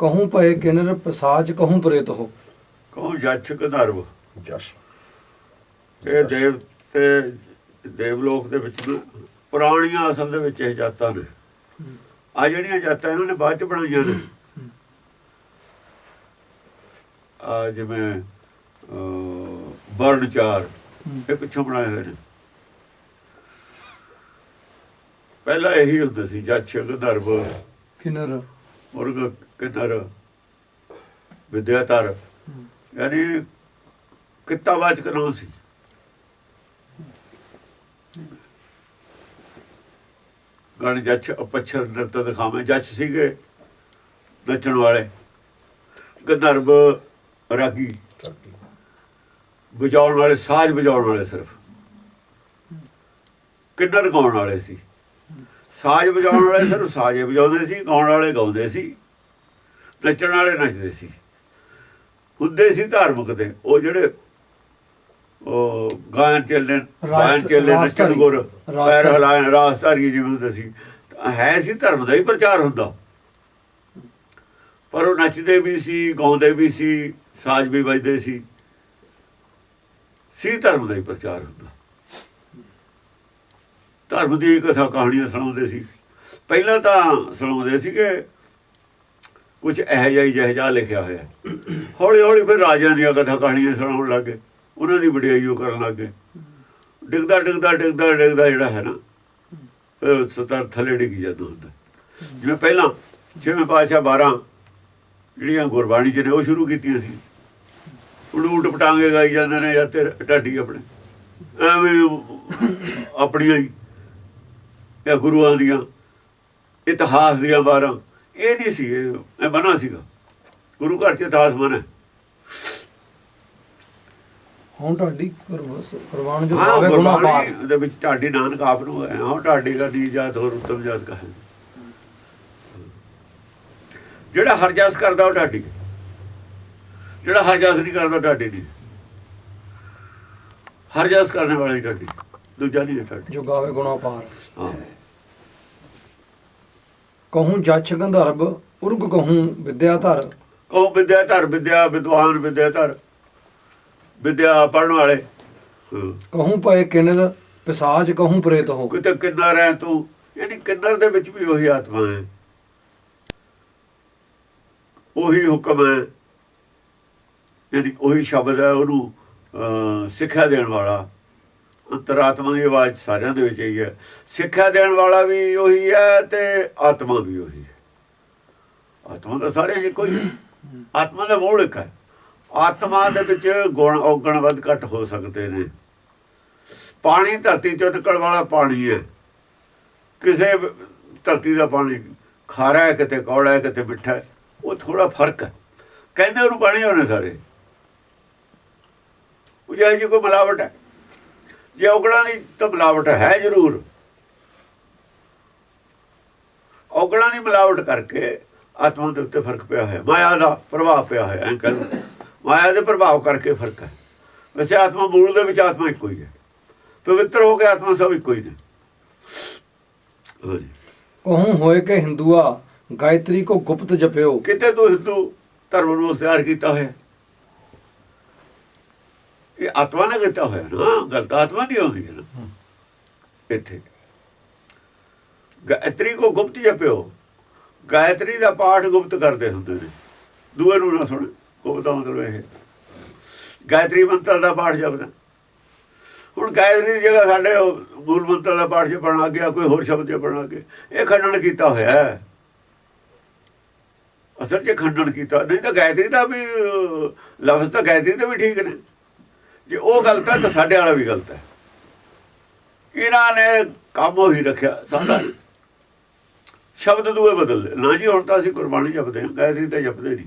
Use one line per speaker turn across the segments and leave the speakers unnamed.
ਕਹੂੰ ਪਏ ਕਿਨਰ ਪਸਾਜ ਕਹੂੰ ਪ੍ਰੇਤ ਹੋ।
ਕਹੋ ਜੱਛ ਗੰਧਰਵ
ਜਸ
ਇਹ ਦੇਵ ਤੇ ਦੇਵਲੋਕ ਦੇ ਵਿੱਚ ਪੁਰਾਣੀਆਂ ਅਸਲ ਦੇ ਵਿੱਚ ਇਹ ਜਾਤਾਂ ਨੇ। ਆ ਜਿਹੜੀਆਂ ਜਾਤਾਂ ਇਹਨਾਂ ਨੇ ਬਾਅਦ ਚ ਬਣਾਈਆਂ ਨੇ। ਆ ਜਿਵੇਂ ਵਰਣ ਚਾਰ ਇਹ ਪਿੱਛੋਂ ਬਣਾਏ ਹੋਏ ਨੇ। ਪਹਿਲਾਂ ਇਹੀ ਹੁੰਦਾ ਸੀ ਜੱਛ ਗੰਧਰਵ
ਕਿਨਰ
ਮੁਰਗ ਕਿਨਰ ਵਿਦਿਆਧਰ ਯਾਨੀ ਕਿੱਤਾਵਾਚਕ ਨਾਮ ਸੀ। ਗਣ ਜੱਛ ਅਪਛਰ ਨਰਤ ਦਿਖਾਵੇਂ। ਜੱਛ ਸੀਗੇ ਨੱਚਣ ਵਾਲੇ। ਗੰਧਰਵ ਰਾਗੀ। ਵਜਾਉਣ ਵਾਲੇ, ਸਾਜ਼ ਵਜਾਉਣ ਵਾਲੇ ਸਿਰਫ। ਕਿੰਨਰ ਗਾਉਣ ਵਾਲੇ ਸੀ। ਸਾਜ਼ ਵਜਾਉਣ ਵਾਲੇ ਸਿਰਫ ਸਾਜ਼ੇ ਵਜਾਉਂਦੇ ਸੀ ਗਾਉਣ ਵਾਲੇ ਗਾਉਂਦੇ ਸੀ ਨੱਚਣ ਵਾਲੇ ਨੱਚਦੇ ਸੀ ਹੁੰਦੇ ਸੀ ਧਾਰਮਿਕ ਦੇ ਉਹ ਜਿਹੜੇ ਉਹ ਗਾਇਨ ਚੱਲਣ ਗਾਇਨ ਚੱਲਣ ਨੱਚਣ। ਗੁਰ। ਪੈਰ ਹਲਾਇਣ ਰਾਸਧਾਰੀ ਜਿਵੇਂ ਹੁੰਦੇ ਸੀ ਹੈ ਸੀ ਧਰਮ ਦਾ ਹੀ ਪ੍ਰਚਾਰ ਹੁੰਦਾ ਪਰ ਉਹ ਨੱਚਦੇ ਵੀ ਸੀ ਗਾਉਂਦੇ ਵੀ ਸੀ ਸਾਜ਼ ਵੀ ਵੱਜਦੇ ਸੀ ਸੀ ਧਰਮ ਦਾ ਹੀ ਪ੍ਰਚਾਰ ਹੁੰਦਾ ਧਰਮ ਦੀ ਕਥਾ ਕਹਾਣੀਆਂ ਸੁਣਾਉਂਦੇ ਸੀ। ਪਹਿਲਾਂ ਤਾਂ ਸੁਣਾਉਂਦੇ ਸੀਗੇ ਕੁਝ ਇਹੋ ਜਿਹਾ ਹੀ ਜਿਹੋ ਲਿਖਿਆ ਹੋਇਆ। ਹੌਲੀ ਹੌਲੀ ਫਿਰ ਰਾਜਿਆਂ ਦੀਆਂ ਕਥਾ ਕਹਾਣੀਆਂ ਸੁਣਾਉਣ ਲੱਗੇ, ਉਹਨਾਂ ਦੀ ਵਡਿਆਈ ਉਹ ਕਰਨ ਲੱਗੇ। ਡਿੱਗਦਾ ਡਿੱਗਦਾ ਡਿੱਗਦਾ ਡਿੱਗਦਾ ਜਿਹੜਾ ਹੈ ਨਾ, ਫਿਰ ਸਤਰ ਥੱਲੇ ਡਿੱਗ ਜਾਂਦਾ ਹੁੰਦਾ। ਜਿਵੇਂ ਪਹਿਲਾਂ ਛੇਵੇਂ ਪਾਤਸ਼ਾਹ 12 ਜਿਹੜੀਆਂ ਗੁਰਬਾਣੀ ਚ ਨੇ, ਉਹ ਸ਼ੁਰੂ ਕੀਤੀਆਂ ਸੀ। ਉਹਨੂੰ ਪਟਾਂਗੇ ਗਾਈ ਜਾਂਦੇ ਨੇ ਜਾਂ ਤੇ ਢਾਡੀ ਆਪਣੇ। ਐਵੇਂ ਆਪਣੀਆਂ ਹੀ ਇਹ ਗੁਰੂਆਂ ਦੀਆਂ ਇਤਿਹਾਸ ਦੀਆਂ 12 ਇਹ ਨਹੀਂ ਸੀ ਇਹ ਬਣਾ ਸੀਗਾ। ਗੁਰੂ ਘਰ ਚ ਇਤਿਹਾਸ ਬਣਾ।
ਹੁਣ ਤੁਹਾਡੀ ਕੁਰਬ- ਕੁਰਬਾਨ ਜੋ ਆਵੇ ਗੁਨਾ ਪਾਰ
ਦੇ ਵਿੱਚ ਢਾਡੀ ਨਾਨਕ ਆਪ ਨੂੰ ਹੈ ਹਾਂ ਢਾਡੀ ਦਾ ਦੀ ਜਾਤ ਹੋਰ ਉਤਮ ਜਾਤ ਕਹੇ ਜਿਹੜਾ ਹਰ ਜਸ ਕਰਦਾ ਉਹ ਢਾਡੀ ਜਿਹੜਾ ਹਰ ਜਸ ਨਹੀਂ ਕਰਦਾ ਢਾਡੀ ਨਹੀਂ। ਹਰ ਜਸ ਕਰਨ ਵਾਲਾ ਢਾਡੀ ਦੂਜਾ ਨਹੀਂ ਢਾਡੀ
ਜੋ ਗਾਵੇ ਗੁਨਾ ਪਾਰ।
ਹਾਂ।
ਕਹੂੰ ਜੱਛ ਗੰਧਰਵ ਉਰਗ ਕਹੂੰ ਵਿਦਿਆ ਧਰ।
ਕਹੋ ਵਿਦਿਆ ਧਰ ਵਿਦਿਆ ਵਿਦਵਾਨ ਵਿਦਿਆ ਧਰ। ਵਿਦਿਆ ਪੜਨ ਵਾਲੇ।
ਕਹੂੰ ਪਏ ਕਿਨਰ ਪਸਾਜ ਕਹੂੰ ਪ੍ਰੇਤ ਹੋ।
ਕਿਤੇ ਕਿੰਨਰ ਹੈ ਤੂੰ ਯਾਨੀ ਕਿੰਨਰ ਦੇ ਵਿੱਚ ਵੀ ਉਹੀ ਆਤਮਾ ਹੈ। ਉਹੀ ਹੁਕਮ ਹੈ। ਯਾਨੀ ਉਹੀ ਸ਼ਬਦ ਹੈ ਉਹਨੂੰ ਸਿੱਖਿਆ ਦੇਣ ਵਾਲਾ। ਅੰਤਰਾਤਮਾ ਦੀ ਆਵਾਜ਼ ਸਾਰਿਆਂ ਦੇ ਵਿੱਚ ਹੀ ਹੈ। ਸਿੱਖਿਆ ਦੇਣ ਵਾਲਾ ਵੀ ਉਹੀ ਹੈ ਤੇ ਆਤਮਾ ਵੀ ਉਹੀ ਹੈ। ਆਤਮਾ ਤਾਂ ਸਾਰੇ ਹੀ ਕੋਈ ਆਤਮਾ ਦਾ ਮੂਲ ਇੱਕ ਹੈ। ਆਤਮਾ ਦੇ ਵਿੱਚ ਗੁਣ ਔਗਣ ਵੱਧ ਘੱਟ ਹੋ ਸਕਦੇ ਨੇ। ਪਾਣੀ ਧਰਤੀ ਚੋਂ ਨਿਕਲਣ ਵਾਲਾ ਪਾਣੀ ਹੈ। ਕਿਸੇ ਧਰਤੀ ਦਾ ਪਾਣੀ ਖਾਰਾ ਹੈ, ਕਿਤੇ ਕੌੜਾ ਹੈ, ਕਿਤੇ ਮਿੱਠਾ ਹੈ, ਉਹ ਥੋੜਾ ਫ਼ਰਕ ਹੈ। ਕਹਿੰਦੇ ਉਹਨੂੰ ਪਾਣੀ ਹੋਣੇ ਸਾਰੇ। ਉਹ ਜਿਹੇ ਜੀ ਕੋਈ ਮਿਲਾਵਟ ਹੈ। ਜੇ ਔਗਣਾਂ ਦੀ ਤਾਂ ਮਿਲਾਵਟ ਹੈ ਜ਼ਰੂਰ। ਔਗਣਾਂ ਦੀ ਮਿਲਾਵਟ ਕਰਕੇ ਆਤਮਾ ਦੇ ਉੱਤੇ ਫ਼ਰਕ ਪਿਆ ਹੋਇਆ। ਮਾਇਆ ਦਾ ਪ੍ਰਭਾਵ ਪਿਆ ਹੋਇਆ ਐਂ ਕਹਿੰਦੇ ਮਾਇਆ ਦੇ ਪ੍ਰਭਾਵ ਕਰਕੇ ਫ਼ਰਕ ਹੈ। ਵੈਸੇ ਆਤਮਾ ਮੂਲ ਦੇ ਵਿੱਚ ਆਤਮਾ ਇੱਕੋ ਹੀ ਹੈ। ਪਵਿੱਤਰ ਹੋ ਕੇ ਆਤਮਾ ਸਭ ਇੱਕੋ ਹੀ ਨੇ।
ਕਹੂੰ ਹੋਏ ਕਿ ਹਿੰਦੂਆ ਗਾਇਤਰੀ ਕੋ ਗੁਪਤ ਜਪਿਓ।
ਕਿਤੇ ਤੂੰ ਹਿੰਦੂ ਧਰਮ ਨੂੰ ਤਿਆਰ ਕੀਤਾ ਹੋਇਆ? ਇਹ ਆਤਮਾ ਨੇ ਕੀਤਾ ਹੋਇਆ ਨਾ ਗਲਤ ਆਤਮਾ ਦੀ ਆਉਂਦੀ ਨਾ। ਇੱਥੇ। ਗਾਇਤਰੀ ਕੋ ਗੁਪਤ ਜਪਿਓ। ਗਾਇਤਰੀ ਦਾ ਪਾਠ ਗੁਪਤ ਕਰਦੇ ਹੁੰਦੇ ਨੇ। ਦੂਏ ਨੂੰ ਨਾ ਸੁਣ ਗੁਪਤ ਦਾ ਮਤਲਬ ਇਹ। ਗਾਇਤਰੀ ਮੰਤਰ ਦਾ ਪਾਠ ਜਪਦਾ। ਹੁਣ ਗਾਇਤਰੀ ਦੀ ਜਗ੍ਹਾ ਸਾਡੇ ਮੂਲ ਮੰਤਰ ਦਾ ਪਾਠ ਜਪਣ ਲੱਗ ਗਿਆ ਕੋਈ ਹੋਰ ਸ਼ਬਦ ਜਪਣ ਲੱਗ ਗਿਆ ਇਹ ਖੰਡਨ ਕੀਤਾ ਹੋਇਆ ਹੈ। ਅਸਲ 'ਚ ਖੰਡਨ ਕੀਤਾ ਨਹੀਂ ਤਾਂ ਗਾਇਤਰੀ ਦਾ ਵੀ ਲਫ਼ਜ਼ ਤਾਂ ਗਾਇਤਰੀ ਦੇ ਵੀ ਠੀਕ ਨੇ। ਜੇ ਉਹ ਗਲਤ ਹੈ ਤਾਂ ਸਾਡੇ ਵਾਲਾ ਵੀ ਗਲਤ ਹੈ। ਇਹਨਾਂ ਨੇ ਕੰਮ ਉਹੀ ਰੱਖਿਆ ਸਾਡਾ। ਸ਼ਬਦ ਦੂਏ ਬਦਲ ਨਾ ਜੀ, ਹੁਣ ਤਾਂ ਅਸੀਂ ਕੁਰਬਾਨੀ ਜਪਦੇ ਹਾਂ, ਗਾਇਤਰੀ ਤਾਂ ਜਪਦੇ ਨਹੀਂ।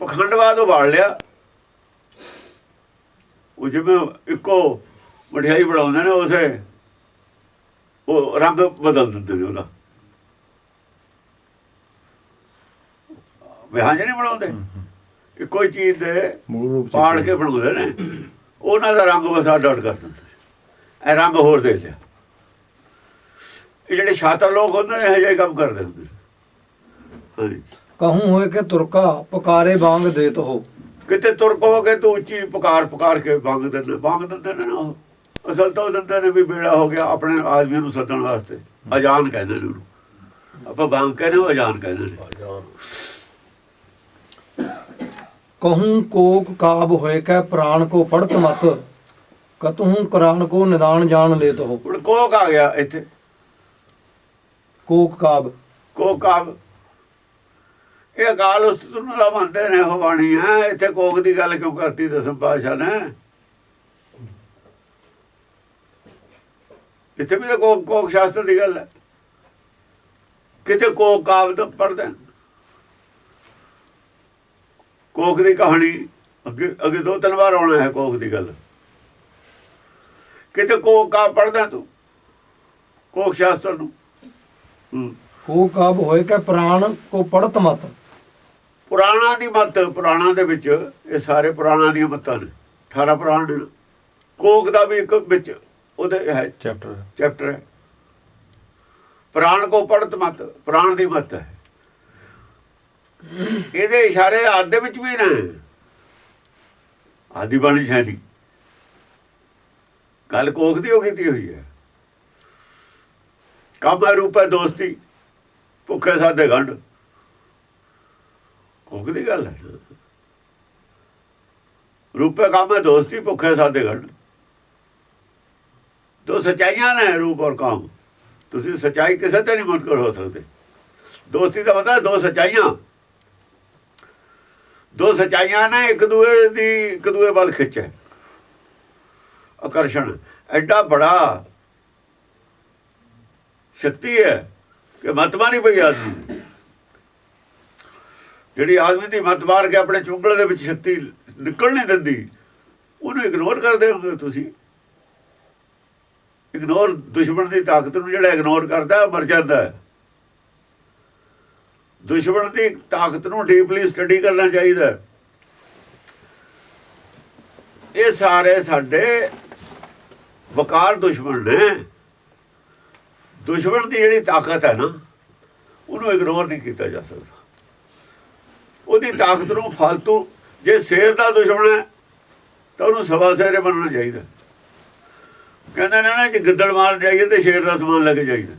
ਪਖੰਡਵਾਦ ਉਬਾਲ ਲਿਆ। ਉਹ ਜਿਵੇਂ ਇੱਕੋ ਮਠਿਆਈ ਬਣਾਉਂਦੇ ਨੇ, ਉਸੇ ਉਹ ਰੰਗ ਬਦਲ ਦਿੰਦੇ ਨੇ ਉਹਦਾ। ਵਿਆਹ ਨਹੀਂ ਬਣਾਉਂਦੇ? ਇੱਕੋ ਹੀ ਚੀਜ਼ ਦੇ
ਮੂਲ ਰੂਪ ਚ
ਪਾੜ ਕੇ ਬਣਾਉਂਦੇ ਨੇ ਉਹਨਾਂ ਦਾ ਰੰਗ ਬਸ ਅੱਡ ਅੱਡ ਕਰ ਦਿੰਦੇ ਇਹ ਰੰਗ ਹੋਰ ਦੇ ਲਿਆ ਇਹ ਜਿਹੜੇ ਸ਼ਾਤਰ ਲੋਕ ਹੁੰਦੇ ਨੇ ਇਹੋ ਜਿਹੇ ਕੰਮ ਕਰਦੇ ਹੁੰਦੇ। ਹਾਂਜੀ।
ਕਹੂੰ ਹੋਏ ਕਿ ਤੁਰਕਾ ਪੁਕਾਰੇ ਵਾਂਗ ਦੇਤ ਹੋ।
ਕਿਤੇ ਤੁਰ ਕਹੋਗੇ ਤੂੰ ਉੱਚੀ ਪੁਕਾਰ ਪੁਕਾਰ ਕੇ ਬੰਗ ਦਿੰਦੇ ਬੰਗ ਦਿੰਦੇ ਨੇ ਨਾ ਉਹ। ਅਸਲ ਤਾਂ ਉਹ ਦਿੰਦੇ ਨੇ ਵੀ ਬੇੜਾ ਹੋ ਗਿਆ ਆਪਣੇ ਆਦਮੀਆਂ ਨੂੰ ਸੱਦਣ ਵਾਸਤੇ। ਅਜਾਨ ਕਹਿੰਦੇ ਨੇ ਉਹਨੂੰ। ਆਪਾਂ ਬੰਗ ਕਹਿੰਦੇ ਉਹ ਅਜਾਨ ਕਹਿੰਦੇ ਨੇ।
ਕਹੂੰ ਕੋਕ ਕਾਬ ਹੋਏ ਕੈ ਪ੍ਰਾਣ ਕੋ ਪੜਤ ਮਤ ਕਤਹੂੰ ਕੁਰਾਨ ਕੋ ਨਿਦਾਨ ਜਾਣ ਲੇਤ ਹੋ।
ਹੁਣ ਕੋਕ ਆ ਗਿਆ ਇੱਥੇ।
ਕੋਕ ਕਾਬ।
ਕੋਕ ਆ ਇਹ ਅਕਾਲ ਉਸਤਤ ਨੂੰ ਦਾ ਮੰਨਦੇ ਨੇ ਉਹ ਬਾਣੀ ਹੈ ਇੱਥੇ ਕੋਕ ਦੀ ਗੱਲ ਕਿਉਂ ਕਰਤੀ ਦਸਮ ਪਾਸ਼ਾ ਨੇ? ਇੱਥੇ ਵੀ ਕੋਕ ਕੋਕ ਸ਼ਾਸਤਰ ਦੀ ਗੱਲ ਹੈ। ਕਿਤੇ ਕੋਕ ਕਾਵ ਤਾਂ ਪੜਦੇ ਕੋਕ ਦੀ ਕਹਾਣੀ ਅੱਗੇ ਅੱਗੇ ਦੋ ਤਿੰਨ ਵਾਰ ਆਉਣਾ ਹੈ ਕੋਕ ਦੀ ਗੱਲ। ਕਿਤੇ ਕੋਕ ਕਾਵ ਪੜਦਾ ਤੂੰ? ਕੋਕ ਸ਼ਾਸਤਰ ਨੂੰ? ਹੂੰ।
ਕੋਕ ਕਾਬ ਹੋਏ ਕੈ ਪ੍ਰਾਣ ਕੋ ਪੜਤ ਮਤ?
ਪੁਰਾਣਾ ਦੀ ਮੱਤ ਪੁਰਾਣਾ ਦੇ ਵਿੱਚ ਇਹ ਸਾਰੇ ਪੁਰਾਣਾ ਦੀਆਂ ਮੱਤਾਂ ਨੇ। 18 ਪੁਰਾਣ ਨੇ। ਕੋਕ ਦਾ ਵੀ ਇੱਕ ਵਿੱਚ ਉਹਦੇ ਹੈ।
ਚੈਪਟਰ
ਚੈਪਟਰ ਹੈ। ਪ੍ਰਾਣ ਕੋ ਪੜਤ ਮਤ ਪ੍ਰਾਣ ਦੀ ਮੱਤ ਹੈ। ਇਹਦੇ ਇਸ਼ਾਰੇ ਆਦ ਦੇ ਵਿੱਚ ਵੀ ਨੇ। ਆਦੀ ਬਾਣੀ ਸ਼ੈਲੀ ਗੱਲ ਕੋਖ ਦੀ ਹੋ ਕੀਤੀ ਹੋਈ ਹੈ। ਕਾਮਾ ਰੂਪ ਦੋਸਤੀ, ਭੁੱਖੇ ਸਾਦੇ ਗੰਢ। ਕੋਖ ਦੀ ਗੱਲ ਹੈ। ਰੂਪੇ ਕੰਮ ਹੈ ਦੋਸਤੀ, ਭੁੱਖੇ ਸਾਦੇ ਗੰਢ। ਦੋ ਸਚਾਈਆਂ ਨੇ ਰੂਪ ਔਰ ਕਾਮ। ਤੁਸੀਂ ਸਚਾਈ ਕਿਸੇ ਤੇ ਨਹੀਂ ਮੁਨਕਰ ਹੋ ਸਕਦੇ। ਦੋਸਤੀ ਦਾ ਮਤਲਬ ਦੋ ਸਚਾਈਆਂ। ਦੋ ਸਚਾਈਆਂ ਨੇ, ਇੱਕ ਦੂਏ ਦੀ, ਇੱਕ ਦੂਏ ਵੱਲ ਖਿੱਚ। ਹੈ ਆਕਰਸ਼ਣ, ਐਡਾ ਬੜਾ ਸ਼ਕਤੀ ਹੈ ਕਿ ਮਤ ਮਾਰੀ ਪਈ ਆਦਮੀ ਜਿਹੜੀ ਆਦਮੀ ਦੀ ਮਤ ਮਾਰ ਕੇ ਆਪਣੇ ਚੁੰਗਲ ਦੇ ਵਿੱਚ ਸ਼ਕਤੀ ਨਿਕਲ ਨਹੀਂ ਦਿੰਦੀ, ਉਹਨੂੰ ਇਗਨੋਰ ਕਰਦੇ ਹੋ ਤੁਸੀਂ। ਇਗਨੋਰ ਦੁਸ਼ਮਣ ਦੀ ਤਾਕਤ ਨੂੰ ਜਿਹੜਾ ਇਗਨੋਰ ਕਰਦਾ, ਮਰ ਜਾਂਦਾ। ਹੈ ਦੁਸ਼ਮਣ ਦੀ ਤਾਕਤ ਨੂੰ ਡੀਪਲੀ ਸਟੱਡੀ ਕਰਨਾ ਚਾਹੀਦਾ। ਇਹ ਸਾਰੇ ਸਾਡੇ ਵਕਾਰ ਦੁਸ਼ਮਣ ਨੇ। ਦੁਸ਼ਮਣ ਦੀ ਜਿਹੜੀ ਤਾਕਤ ਹੈ ਨਾ, ਉਹਨੂੰ ਇਗਨੋਰ ਨਹੀਂ ਕੀਤਾ ਜਾ ਸਕਦਾ। ਉਹਦੀ ਤਾਕਤ ਨੂੰ ਫालतू ਜੇ ਸ਼ੇਰ ਦਾ ਦੁਸ਼ਮਣ ਹੈ, ਤਾਂ ਉਹਨੂੰ ਸਵਾ ਸ਼ੇਰੇ ਬਣਨਾ ਚਾਹੀਦਾ। ਕਹਿੰਦੇ ਨਾ, ਜੇ ਗਿੱਦੜ ਮਾਰ ਜਾਈਏ ਤੇ ਸ਼ੇਰ ਦਾ ਸਮਾਨ ਲੈ ਕੇ ਜਾਈਦਾ।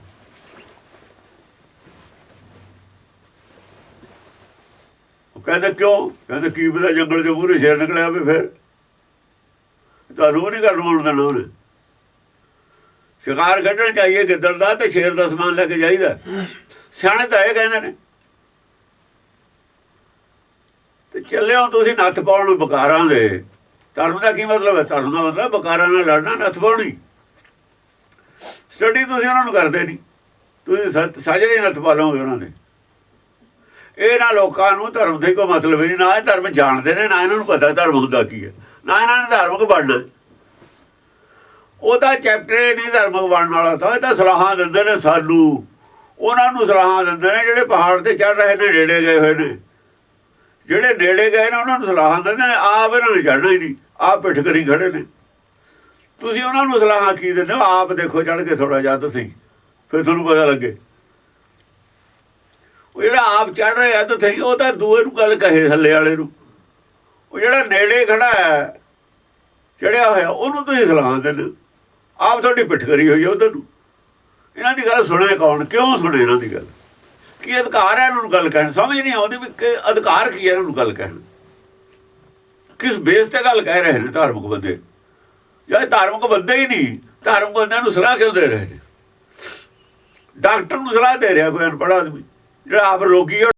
ਕਹਿੰਦੇ ਕਿਉਂ? ਕਹਿੰਦੇ ਕੀ ਪਤਾ ਜੰਗਲ ਚੋਂ ਮੂਰੇ ਸ਼ੇਰ ਨਿਕਲਿਆ ਵੀ ਫਿਰ। ਤੁਹਾਨੂੰ ਨਹੀਂ ਕਰਨ ਆਉਣ ਦੇਣਾ ਉਹਨੇ ਸ਼ਿਕਾਰ ਕੱਢਣ ਚਾਹੀਏ ਗਿੱਦੜ ਦਾ ਤੇ ਸ਼ੇਰ ਦਾ ਸਮਾਨ ਲੈ ਕੇ ਜਾਈਦਾ। ਸਿਆਣੇ ਤਾਂ ਇਹ ਕਹਿੰਦੇ ਨੇ। ਤੇ ਚੱਲਿਓ ਤੁਸੀਂ ਨੱਥ ਪਾਉਣ ਬਕਾਰਾਂ ਦੇ। ਧਰਮ ਦਾ ਕੀ ਮਤਲਬ ਹੈ? ਧਰਮ ਦਾ ਮਤਲਬ ਬਕਾਰਾਂ ਨਾਲ ਲੜਨਾ, ਨੱਥ ਪਾਉਣੀ। ਸਟੱਡੀ ਤੁਸੀਂ ਉਹਨਾਂ ਨੂੰ ਕਰਦੇ ਨਹੀਂ ਤੁਸੀਂ ਸੱਚ- ਸਾਜਰੇ ਨੱਥ ਪਾ ਲਓਗੇ ਉਹਨਾਂ ਦੇ। ਇਹਨਾਂ ਲੋਕਾਂ ਨੂੰ ਧਰਮ ਦੇ ਕੋਈ ਮਤਲਬ ਹੀ ਨਹੀਂ, ਨਾ ਇਹ ਧਰਮ ਜਾਣਦੇ ਨੇ, ਨਾ ਇਹਨਾਂ ਨੂੰ ਪਤਾ ਧਰਮ ਹੁੰਦਾ ਕੀ ਹੈ, ਨਾ ਇਹਨਾਂ ਨੇ ਧਾਰਮਿਕ ਬਣਨਾ। ਉਹਦਾ ਚੈਪਟਰ ਨਹੀਂ ਧਾਰਮਿਕ ਬਣਨ ਵਾਲਾ ਤਾਂ, ਇਹ ਤਾਂ ਸਲਾਹਾਂ ਦਿੰਦੇ ਨੇ ਸਾਨੂੰ। ਉਹਨਾਂ ਨੂੰ ਸਲਾਹਾਂ ਦਿੰਦੇ ਨੇ, ਜਿਹੜੇ ਪਹਾੜ ਤੇ ਚੜ ਰਹੇ ਨੇ, ਨੇੜੇ ਗਏ ਹੋਏ ਨੇ। ਜਿਹੜੇ ਨੇੜੇ ਗਏ ਨੇ, ਉਹਨਾਂ ਨੂੰ ਸਲਾਹਾਂ ਦਿੰਦੇ ਨੇ, ਆਪ ਇਹਨਾਂ ਨੇ ਚੜਨਾ ਹੀ ਨਹੀਂ, ਆਪ ਪਿੱਠ ਕਰੀ ਖੜੇ ਨੇ। ਤੁਸੀਂ ਉਹਨਾਂ ਨੂੰ ਸਲਾਹਾਂ ਕੀ ਦਿੰਦੇ ਹੋ? ਆਪ ਦੇਖੋ ਚੜ ਕੇ ਥੋੜਾ ਜਿਹਾ ਤੁਸੀਂ, ਫਿਰ ਤੁਹਾਨੂੰ ਪਤਾ ਲੱਗੇ। ਉਹ ਜਿਹੜਾ ਆਪ ਚੜ ਰਿਹਾ ਤਾਂ ਸਹੀ, ਉਹ ਤਾਂ ਦੂਏ ਨੂੰ ਗੱਲ ਕਹੇ, ਥੱਲੇ ਵਾਲੇ ਨੂੰ। ਉਹ ਜਿਹੜਾ ਨੇੜੇ ਖੜਾ ਹੈ ਚੜਿਆ ਹੋਇਆ, ਉਹਨੂੰ ਤੁਸੀਂ ਸਲਾਹ ਦਿੰਦੇ ਹੋ। ਆਪ ਤੁਹਾਡੀ ਪਿੱਠ ਕਰੀ ਹੋਈ ਹੈ ਉਧਰ ਨੂੰ। ਇਹਨਾਂ ਦੀ ਗੱਲ ਸੁਣੇ ਕੌਣ? ਕਿਉਂ ਸੁਣੇ ਇਹਨਾਂ ਦੀ ਗੱਲ? ਕੀ ਅਧਿਕਾਰ ਹੈ ਇਹਨਾਂ ਨੂੰ ਗੱਲ ਕਹਿਣ? ਸਮਝ ਨਹੀਂ ਆਉਂਦੀ ਵੀ ਕਿ ਅਧਿਕਾਰ ਕੀ ਹੈ ਇਹਨਾਂ ਨੂੰ ਗੱਲ ਕਹਿਣ। ਕਿਸ ਬੇਸ ਤੇ ਗੱਲ ਕਹਿ ਰਹੇ ਨੇ ਧਾਰਮਿਕ ਬੰਦੇ? ਜਾਂ ਧਾਰਮਿਕ ਬੰਦੇ ਹੀ ਨਹੀਂ, ਧਾਰਮਿਕ ਬੰਦਿਆਂ ਨੂੰ ਸਲਾਹ ਕਿਉਂ ਦੇ ਰਹੇ ਨੇ? ਡਾਕਟਰ ਨੂੰ ਸਲਾਹ ਦੇ ਰਿਹਾ ਕੋਈ ਅਨਪੜ੍ਹ ਆਦਮੀ? ਜਿਹੜਾ ਆਪ ਰੋਗੀ ਹੈ